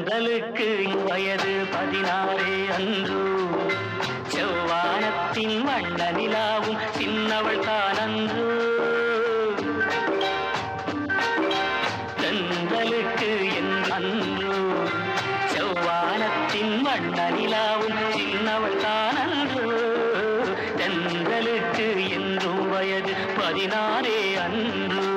தென்றலுக்கு வயது பதினாறே அன்று. செவ்வானத்தின் வண்ண நிலாவும் சின்னவள் தானன்று. தென்றலுக்கு என் அன்று. செவ்வானத்தின் வண்ண நிலாவும் சின்னவள் தானன்று. தென்றலுக்கு என்றும் வயது பதினாறே அன்று.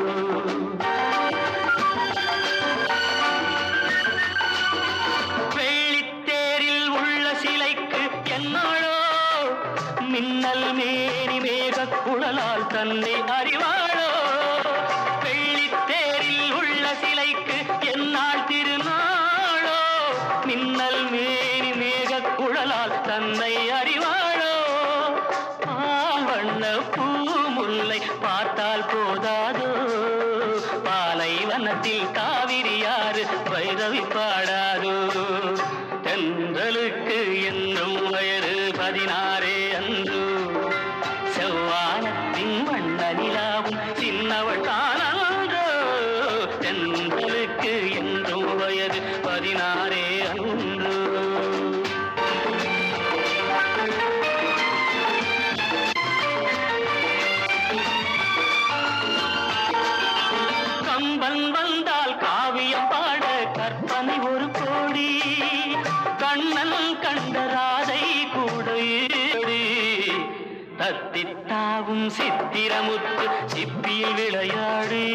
மின்னல் மேனி மேக குழலால் தன்னை அறிவாளோ? வெள்ளித்தேரில் உள்ள சிலைக்கு என்னால் திருநாளோ? மின்னல் மேனி மேக குழலால் தன்னை அறிவாளோ? பால் வண்ண பூ முல்லை பார்த்தால் போதாதோ? பாலை வனத்தில் காவிரியாறு வைரவி பாட பதினாறே அன்று. செவ்வானத்தின் வண்ண நிலாவும் சின்னவள் தானன்றோ தென்றலுக்கு என்றும் வயது பதினாறே அன்று. கம்பன் வந்தால் காவியம் பாட கற்பனை ஒரு கோடி. கண்ணன் கண்டரா தத்தித்தாவும் சித்திரமுத்து சிப்பியில் விளையாடு.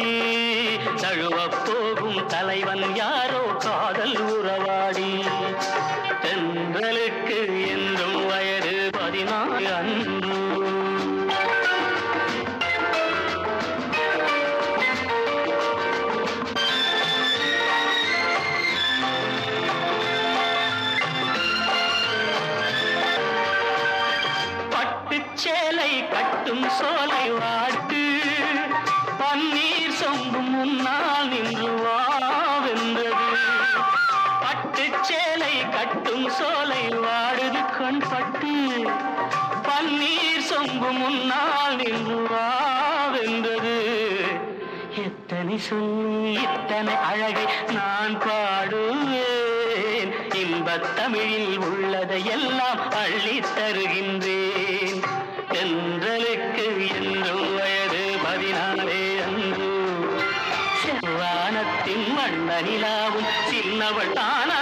தழுவப் போகும் தலைவன் யாரோ காதல் உறவாடி. தென்றலுக்கு என்றும் வய பன்னீர் முன்னால் நின்று வாவென்றது பட்டுச் சேலை கட்டும் சோலை வாடுது கண் பட்டு. பன்னீர் சொம்பு முன்னால் நின்று வாவென்றது எத்தனை சொல்லி இத்தனை அழகை நான் பாடுவேன். இன்பத் தமிழில் உள்ளதை எல்லாம் அள்ளித் தருகின்றேன் என்றலுக்கு வண்ண நிலாவும் சின்னவள் தானா?